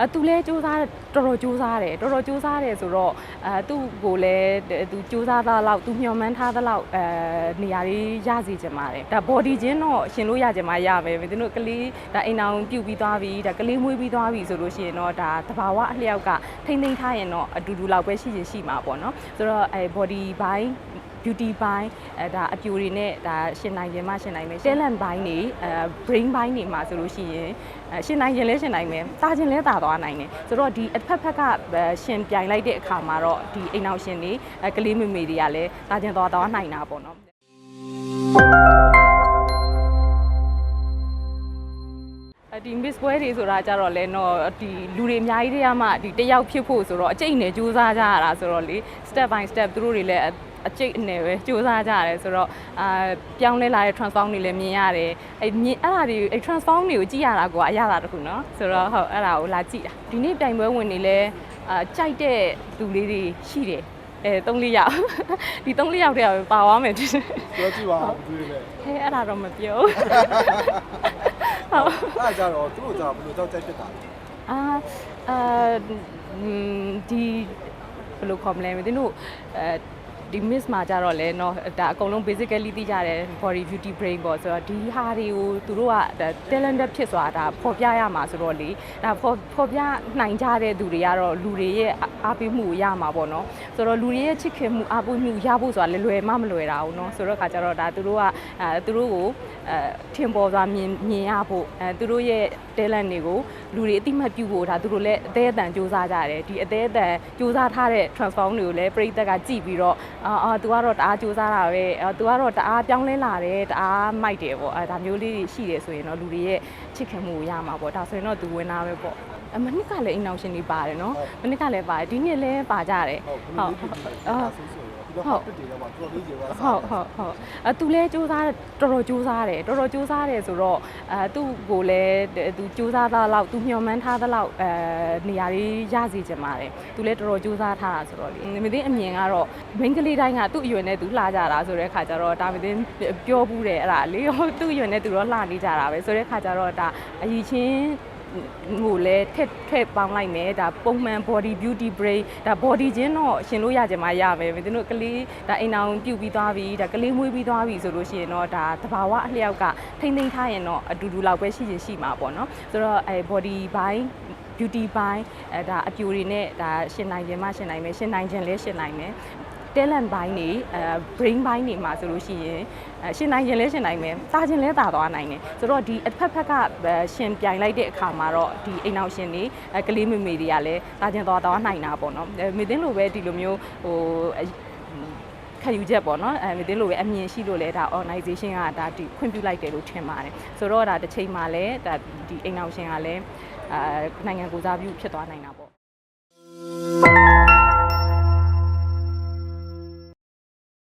အဲသူလည်းစူးစမ်းတော်တော်စူးစမ်းတယ်တော်တော်စူးစမ်းတယ်ဆိုတော့အဲသူ့ကိုလည်းသူစူးစမ်းသားလောက်သူမျှော်မှန်းထားသလောက်အဲနေရာလေးရစီချင်ပါတယ်ဒါ body ချင်းတော့ရှင်လို့ရချင်မှရမယ်မင်းတို့ကလေးဒါအိမ်အောင်ပြုတ်ပြီးသွားပြီဒါကလေးမွေးပြီးသွားပြီဆိုလို့ရှိရင်တော့ဒါတဘာဝအလျောက်ကထိမ့်သိမ့်ထားရင်တော့အတူတူလောက်ပဲရှိရင်ရှိမှာပေါ့နော်ဆိုတော့အဲ body ဘိုင်း beauty ဘိုင်းအဲဒါအပြိုတွေနဲ့ဒါရှင်နိုင်ရင်မှရှင်နိုင်မယ် talent ဘိုင်းနေအဲ brain ဘိုင်းနေမှာဆိုလို့ရှိရင်အဲရှင်နိုင်ရင်လည်းရှင်နိုင်မယ်တာခြင်းလည်းတာသွားနိုင်တယ်ဆိုတော့ဒီအဖက်ဖက်ကအဲရှင်ပြိုင်လိုက်တဲ့အခါမှာတော့ဒီအိမ်အောင်ရှင်တွေအဲကလေးမေမေတွေကလည်းတာခြင်းသွားသွားနိုင်တာပေါ့နော်အ ဒီမစ်ပွဲတွေဆိုတာကြတော့လဲတော့ဒီလူတွေအများကြီးတွေကမှဒီတယောက်ဖြစ်ဖို့ဆိုတော့အကျိတ်နဲ့ကြိုးစားကြရတာဆိုတော့လေ step by step သူတို့တွေလည်းအကျိတ်အနေပဲစူးစမ်းကြရတယ်ဆိုတော့အာပြောင်းလဲလာတဲ့ transform တွေလည်းမြင်ရတယ်အဲမြင်အဲ့ဒါတွေအဲ transform တွေကိုကြည့်ရတာကွာအရသာတခုနော်ဆိုတော့ဟုတ်အဲ့ဒါကိုလာကြည့်တာဒီနေ့ပြိုင်ပွဲဝင်နေလဲအာကြိုက်တဲ့သူလေးတွေရှိတယ်အဲ3 4ယောက်ဒီ3 4ယောက်တည်းပါသွားမယ်ပြောကြည့်ပါဘူးလေဟဲ့အဲ့ဒါတော့မပြော အဲ့ဒါကြတော့သူတို့ကြောင့်ဘယ်လိုကြောက်ကြိုက်ဖြစ်တာလဲအာအာอืมဒီဘယ်လိုခေါ်မလဲမသိဘူးအဲ ဒီ miss မှာကြတော့လဲเนาะဒါအကုန်လုံး basically သိကြတယ် body beauty brain ပေါ့ဆိုတော့ဒီဟာတွေကိုသူတို့ကဒါ talented ဖြစ်စွာဒါပေါ်ပြရမှာဆိုတော့လေဒါပေါ်ပေါ်ပြနိုင်ကြတဲ့သူတွေကတော့လူတွေရဲ့အားပေးမှုကိုရမှာပေါ့နော်ဆိုတော့လူတွေရဲ့ချစ်ခင်မှုအားပေးမှုရဖို့ဆိုတာလည်းလွယ်မမလွယ်တာဘူးเนาะဆိုတော့ခါကျတော့ဒါသူတို့ကအဲသူတို့ကိုအဲထင်ပေါ်စွာမြင်မြင်ရဖို့အဲသူတို့ရဲ့ talent တွေကိုလူတွေအတိမတ်ပြုဖို့ဒါသူတို့လည်းအသေးအတန်စူးစမ်းကြတယ်ဒီအသေးအတန်စူးစမ်းထားတဲ့ transform တွေကိုလည်းပြိသက်ကကြည့်ပြီးတော့ အာအာ तू ကတော့တအားစူးစမ်းတာပဲအာ तू ကတော့တအားပြောင်းလဲလာတယ်တအားမိုက်တယ်ပေါ့အဲဒါမျိုးလေးတွေရှိတယ်ဆိုရင်တော့လူတွေရဲ့ချစ်ခင်မှုကိုရမှာပေါ့ဒါဆိုရင်တော့ तू ဝင်တာပဲပေါ့အမနစ်ကလည်းအိမ်အောင်ရှင်တွေပါတယ်နော်မနစ်ကလည်းပါတယ်ဒီနှစ်လည်းပါကြတယ် ဟုတ်ဘယ်လိုလေးဖြစ်လဲအဲ့ ဒါဆိုဆိုရောဒီတော့တစ်တွေတော့တော်တော်လေးကျေပါဟုတ်ဟုတ်ဟုတ်အဲသူလည်းစူးစမ်းတော်တော်စူးစမ်းတယ်တော်တော်စူးစမ်းတယ်ဆိုတော့အဲသူ့ကိုလည်းသူစူးစမ်းသားလောက်သူမျှော်မှန်းထားသလောက်အဲနေရာလေးရစီချင်ပါတယ်သူလည်းတော်တော်စူးစမ်းထားတာဆိုတော့လေမသိအမြင်ကတော့ main ကလေးတိုင်းကသူ့အရွယ်နဲ့သူလှကြတာဆိုတဲ့ခါကျတော့ဒါမသိပြောဘူးတယ်အဲ့ဒါလေဟိုသူ့အရွယ်နဲ့သူတော့လှနေကြတာပဲဆိုတဲ့ခါကျတော့ဒါအကြီးချင်း ဟိုလဲထက်ထက်ပေါင်းလိုက်မယ်ဒါပုံမှန် body beauty brain ဒါ body ချင်းတော့ရှင်လို့ရကြမှာရမယ်မင်းတို့ကလေးဒါအိမ်အောင်ပြုတ်ပြီးသွားပြီဒါကလေးမွေးပြီးသွားပြီဆိုလို့ရှိရင်တော့ဒါတဘာဝအလျောက်ကထိမ့်သိမ့်ထားရင်တော့အတူတူလောက်ပဲရှိရင်ရှိမှာပေါ့နော်ဆိုတော့အဲ body ဘိုင်း beauty ဘိုင်းအဲဒါအပြိုတွေနဲ့ဒါရှင်နိုင်ရင်မှရှင်နိုင်မယ်ရှင်နိုင်ခြင်းလည်းရှင်နိုင်မယ် talent ဘိုင်းနေအဲ brain ဘိုင်းနေမှာဆိုလို့ရှိရင်အဲရှင်နိုင်ရင်လည်းရှင်နိုင်မယ်တာခြင်းလည်းတာသွားနိုင်တယ်ဆိုတော့ဒီအဖက်ဖက်ကအဲရှင်ပြိုင်လိုက်တဲ့အခါမှာတော့ဒီအိမ်အောင်ရှင်တွေအဲကလေးမေမေတွေကလည်းတာခြင်းသွားသွားနိုင်တာပေါ့နော်အဲမေသိန်းလိုပဲဒီလိုမျိုးဟိုအခံယူချက်ပေါ့နော်အဲမေသိန်းလိုပဲအမြင်ရှိလို့လဲဒါ organization ကဒါဒီခွင့်ပြုလိုက်တယ်လို့ထင်ပါတယ်ဆိုတော့ဒါတစ်ချိန်မှာလဲဒါဒီအိမ်အောင်ရှင်ကလည်းအဲနိုင်ငံကိုစားပြုဖြစ်သွားနိုင်တာပေါ့